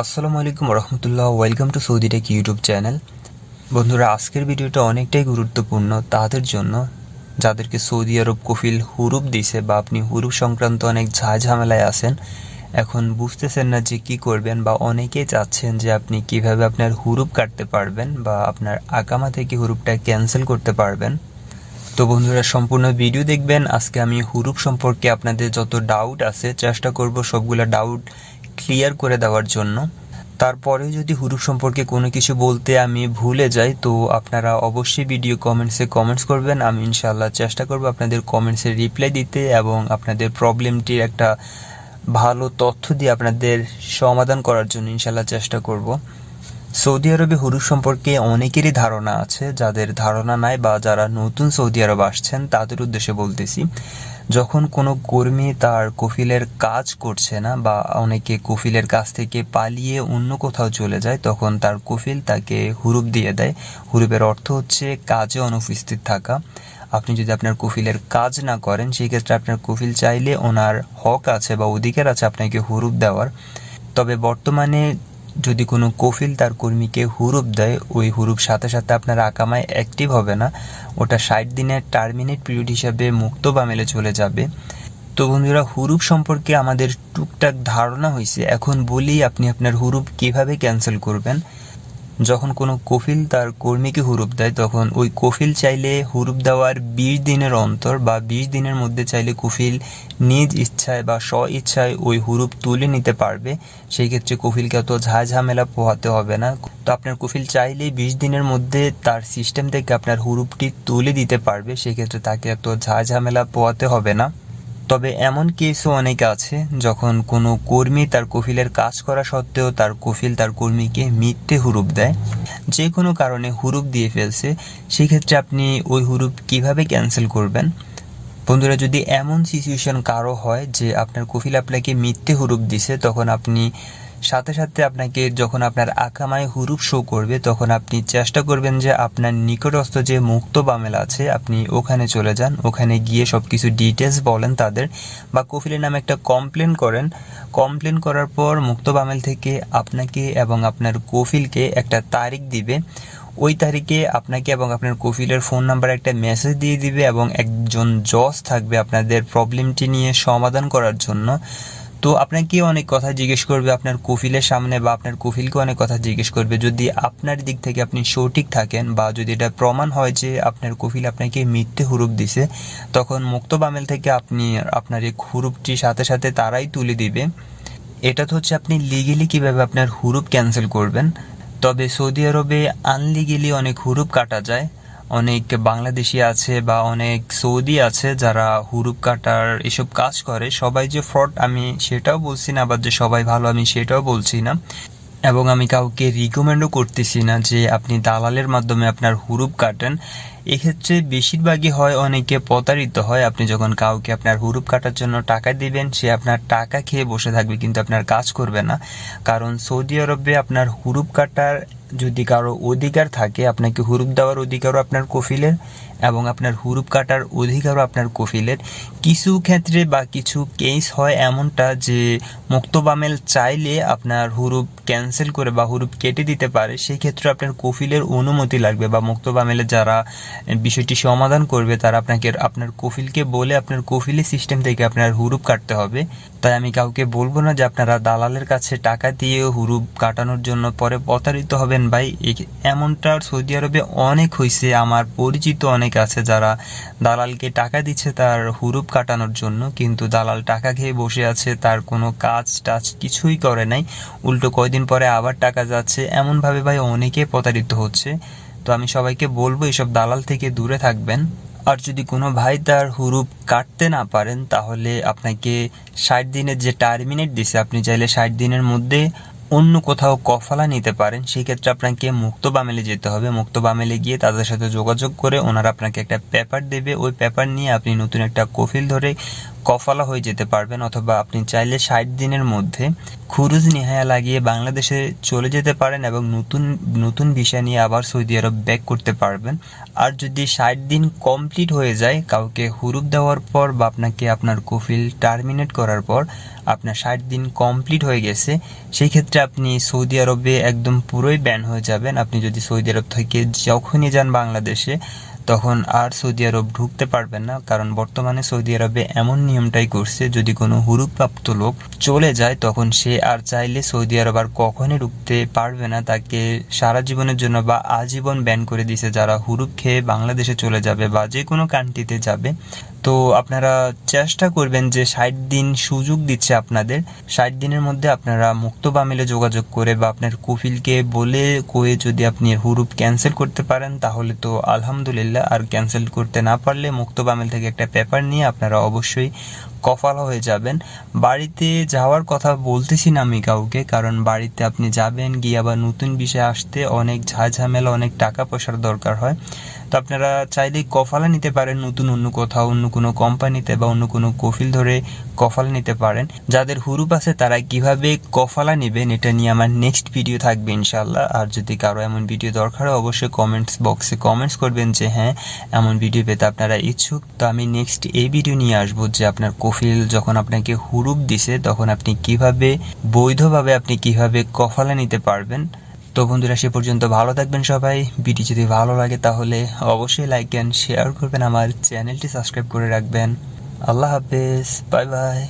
আসসালামু আলাইকুম রহমতুল্লাহ, welcome to Saudi tech YouTube channel. বন্ধুরা, আজকের ভিডিওটা অনেকটাই গুরুত্বপূর্ণ। তাদের জন্য যাদেরকে সৌদি আরব কফিল হুরুপ দিছে বা আপনি হুরুপ সংক্রান্ত অনেক ঝামেলায় আছেন, এখন বুঝতেছেন না যে কি করবেন বা অনেকেই চাচ্ছেন যে আপনি কীভাবে আপনার হুরুপ কাটতে পারবেন বা আপনার আকামা থেকে হুরুপটা ক্যান্সেল করতে পারবেন। তো বন্ধুরা, সম্পূর্ণ ভিডিও দেখবেন। আজকে আমি হুরুপ সম্পর্কে আপনাদের যত ডাউট আছে, চেষ্টা করব সবগুলো ডাউট ক্লিয়ার করে দেওয়ার জন্য। তারপরে যদি হুরুপ সম্পর্কে কোনো কিছু বলতে আমি ভুলে যাই, তো আপনারা অবশ্যই ভিডিও কমেন্টসে কমেন্টস করবেন। আমি ইনশাল্লাহ চেষ্টা করব আপনাদের কমেন্টসে রিপ্লাই দিতে এবং আপনাদের প্রবলেমটির একটা ভালো তথ্য দিয়ে আপনাদের সমাধান করার জন্য ইনশাল্লাহ চেষ্টা করব। সৌদি আরবে হুরুপ সম্পর্কে অনেকেরই ধারণা আছে, যাদের ধারণা নাই বা যারা নতুন সৌদি আরব আসছেন তাদের উদ্দেশ্যে বলতেছি, যখন কোনো কর্মী তার কফিলের কাজ করছে না বা অনেকে কফিলের কাছ থেকে পালিয়ে অন্য কোথাও চলে যায়, তখন তার কফিল তাকে হুরুপ দিয়ে দেয়। হুরুপের অর্থ হচ্ছে কাজে অনুপস্থিত থাকা। আপনি যদি আপনার কফিলের কাজ না করেন সেই ক্ষেত্রে আপনার কফিল চাইলে ওনার হক আছে বা অধিকার আছে আপনাকে হুরুপ দেওয়ার। তবে বর্তমানে যদি কোনো কফিল তার কর্মীকে হুরুপ দেয়, ওই হুরুপ সাথে সাথে আপনার আকামায় অ্যাক্টিভ হবে না। ওটা ষাট দিনের টার্মিনেট পিরিয়ড হিসাবে মুক্ত বা মেলে চলে যাবে। তো বন্ধুরা, হুরুপ সম্পর্কে আমাদের টুকটাক ধারণা হয়েছে এখন বলি আপনি আপনার হুরুপ কীভাবে ক্যান্সেল করবেন। যখন কোনো কফিল তার কর্মীকে হুরুপ দেয়, তখন ওই কফিল চাইলে হুরুপ দেওয়ার বিশ দিনের অন্তর বা বিশ দিনের মধ্যে চাইলে কফিল নিজ ইচ্ছায় বা স্ব ইচ্ছায় ওই হুরুপ তুলে নিতে পারবে। সেই ক্ষেত্রে কফিলকে অত ঝামেলা পোহাতে হবে না। তো আপনার কফিল চাইলেই বিশ দিনের মধ্যে তার সিস্টেম থেকে আপনার হুরুপটি তুলে দিতে পারবে। সেক্ষেত্রে তাকে এত ঝামেলা পোহাতে হবে না। তবে এমন কেসও অনেক আছে যখন কোনো কর্মী তার কফিলের কাজ করা সত্ত্বেও তার কফিল তার কর্মীকে মিথ্যে হুরুপ দেয়। যে কোনো কারণে হুরুপ দিয়ে ফেলছে, সেক্ষেত্রে আপনি ওই হুরুপ কীভাবে ক্যান্সেল করবেন? বন্ধুরা, যদি এমন সিচুয়েশন কারও হয় যে আপনার কফিল আপনাকে মিথ্যে হুরুপ দিছে, তখন আপনি সাথে সাথে আপনাকে যখন আপনার আকামায় হুরুপ শো করবে, তখন আপনি চেষ্টা করবেন যে আপনার নিকটস্থ যে মুক্ত বামেল আছে, আপনি ওখানে চলে যান। ওখানে গিয়ে সব কিছু ডিটেলস বলেন তাদের বা কফিলের নামে একটা কমপ্লেন করেন। কমপ্লেন করার পর মুক্ত বামেল থেকে আপনাকে এবং আপনার কফিলকে একটা তারিখ দিবে। ওই তারিখে আপনাকে এবং আপনার কফিলের ফোন নাম্বার একটা মেসেজ দিয়ে দিবে এবং একজন জজ থাকবে আপনাদের প্রবলেমটি নিয়ে সমাধান করার জন্য। তো আপনাকে অনেক কথা জিজ্ঞেস করবে আপনার কফিলের সামনে বা আপনার কফিলকে অনেক কথা জিজ্ঞেস করবে। যদি আপনার দিক থেকে আপনি সঠিক থাকেন বা যদি এটা প্রমাণ হয় যে আপনার কফিল আপনাকে মিথ্যে হুরুপ দিছে, তখন মুক্ত বামেল থেকে আপনি আপনার এই হুরুপটি সাথে সাথে তারাই তুলে দিবে। এটা তো হচ্ছে আপনি লিগেলি কীভাবে আপনার হুরুপ ক্যান্সেল করবেন। তবে সৌদি আরবে আনলিগেলি অনেক হুরুপ কাটা যায়। অনেক বাংলাদেশি আছে বা অনেক সৌদি আছে যারা হুরুপ কাটার এসব কাজ করে। সবাই যে ফ্রড আমি সেটাও বলছি না আবার যে সবাই ভালো আমি সেটাও বলছি না। এবং আমি কাউকে রিকমেন্ডও করতেছি না যে আপনি দালালের মাধ্যমে আপনার হুরুপ কাটেন। এক্ষেত্রে বেশিরভাগই হয় অনেকে প্রতারিত হয়। আপনি যখন কাউকে আপনার হুরুপ কাটার জন্য টাকা দিবেন, সে আপনার টাকা খেয়ে বসে থাকবে কিন্তু আপনার কাজ করবে না। কারণ সৌদি আরবে আপনার হুরুপ কাটার যদি কারও অধিকার থাকে আপনাকে হুরুপ দেওয়ার অধিকারও আপনার কফিলের। এবং আপনার হুরুপ কাটার অধিকারও আপনার কফিলের। কিছু ক্ষেত্রে বা কিছু কেস হয় এমনটা যে, মুক্তবামেল চাইলে আপনার হুরুপ ক্যান্সেল করে বা হুরুপ কেটে দিতে পারে সেই ক্ষেত্রে আপনার কফিলের অনুমতি লাগবে বা মুক্তবামেলে যারা বিষয়টি সমাধান করবে, তারা আপনাকে, আপনার কফিলকে বলে আপনার কফিলের সিস্টেম থেকে আপনার হুরুপ কাটতে হবে। তাই আমি কাউকে বলব না যে আপনারা দালালের কাছে টাকা দিয়ে হুরুপ কাটানোর জন্য পরে প্রতারিত হবেন ভাই। এমনটা সৌদি আরবে অনেক হয়েছে আমার পরিচিত অনেক আছে যারা দালালকে টাকা দিচ্ছে তার হুরুপ কাটানোর জন্য, কিন্তু দালাল টাকা খেয়ে বসে আছে, তার কোনো কাজ টাজ কিছুই করে নাই। উল্টো কয়দিন পরে আবার টাকা যাচ্ছে। এমনভাবে ভাই অনেকে প্রতারিত হচ্ছে। তো আমি সবাইকে বলব, এসব দালাল থেকে দূরে থাকবেন। আর যদি কোনো ভাই তার হুরুপ কাটতে না পারেন, তাহলে আপনাকে ষাট দিনের যে টার্মিনেট দিছে, আপনি চাইলে ষাট দিনের মধ্যে অন্য কোথাও কফালা নিতে পারেন, সেই ক্ষেত্রে আপনাকে মুক্ত বামেলে যেতে হবে। মুক্ত বামেলে গিয়ে তাদের সাথে যোগাযোগ করে ওনারা আপনাকে একটা পেপার দেবে। ওই পেপার নিয়ে আপনি নতুন একটা কফিল ধরে কফালা হয়ে যেতে পারবেন অথবা আপনি চাইলে ষাট দিনের মধ্যে খুরুজ নিহায়া লাগিয়ে বাংলাদেশে চলে যেতে পারেন এবং নতুন নতুন ভিসা নিয়ে আবার সৌদি আরব ব্যাক করতে পারবেন। আর যদি ষাট দিন কমপ্লিট হয়ে যায়, কাউকে হুরুপ দেওয়ার পর বা আপনাকে আপনার কফিল টার্মিনেট করার পর আপনার ষাট দিন কমপ্লিট হয়ে গেছে সেই ক্ষেত্রে আপনি সৌদি আরবে একদম পুরোই ব্যান হয়ে যাবেন। আপনি যদি সৌদি আরব থেকে যখনই যান বাংলাদেশে তখন আর সৌদি আরব ঢুকতে পারবেন না, কারণ বর্তমানে সৌদি আরবে এমন নিয়মটাই করছে, যদি কোনো হুরুপ্রাপ্ত লোক চলে যায়, তখন সে আর চাইলে সৌদি আরব আর কখনই ঢুকতে পারবে না। তাকে সারা জীবনের জন্য বা আজীবন ব্যান করে দিছে যারা হুরুপ খেয়ে বাংলাদেশে চলে যাবে বা যে কোনো কান্ট্রিতে যাবে। তো আপনারা চেষ্টা করবেন যে ষাট দিন সুযোগ দিচ্ছে আপনাদের। ষাট দিনের মধ্যে আপনারা মুক্ত বামিলে যোগাযোগ করে বা আপনার কফিলকে বলে কয়ে যদি আপনি হুরুপ ক্যান্সেল করতে পারেন, তাহলে তো আলহামদুলিল্লাহ। আর ক্যান্সেল করতে না পারলে মুক্ত বামিল থেকে একটা পেপার নিয়ে আপনারা অবশ্যই কফাল হয়ে যাবেন। বাড়িতে যাওয়ার কথা বলতেছি না আমি কাউকে, কারণ বাড়িতে আপনি যাবেন, গিয়ে আবার নতুন বিষয় আসতে অনেক ঝাঝামেলা, অনেক টাকা পয়সার দরকার হয়। তো আপনারা চাইলেই কফালা নিতে পারেন, নতুন অন্য কোথাও, অন্য কোনো কোম্পানিতে বা অন্য কোনো কফিল ধরে কফালা নিতে পারেন। যাদের হুরুপ আছে তারা কীভাবে কফালা নেবেন এটা নিয়ে আমার নেক্সট ভিডিও থাকবে ইনশাল্লাহ আর যদি কারও এমন ভিডিও দরকার হয়, অবশ্যই কমেন্টস বক্সে কমেন্টস করবেন যে হ্যাঁ এমন ভিডিও পেতে আপনারা ইচ্ছুক। তো আমি নেক্সট এই ভিডিও নিয়ে আসব যে, আপনার কফিল যখন আপনাকে হুরুপ দিছে, তখন আপনি কীভাবে, বৈধভাবে আপনি কীভাবে কফালা নিতে পারবেন। তো বন্ধুরা, সে পর্যন্ত ভালো থাকবেন সবাই। ভিডিও যদি ভালো লাগে তাহলে অবশ্যই লাইক অ্যান্ড শেয়ার করবেন। আমার চ্যানেলটি সাবস্ক্রাইব করে রাখবেন। আল্লাহ হাফেজ। Bye bye.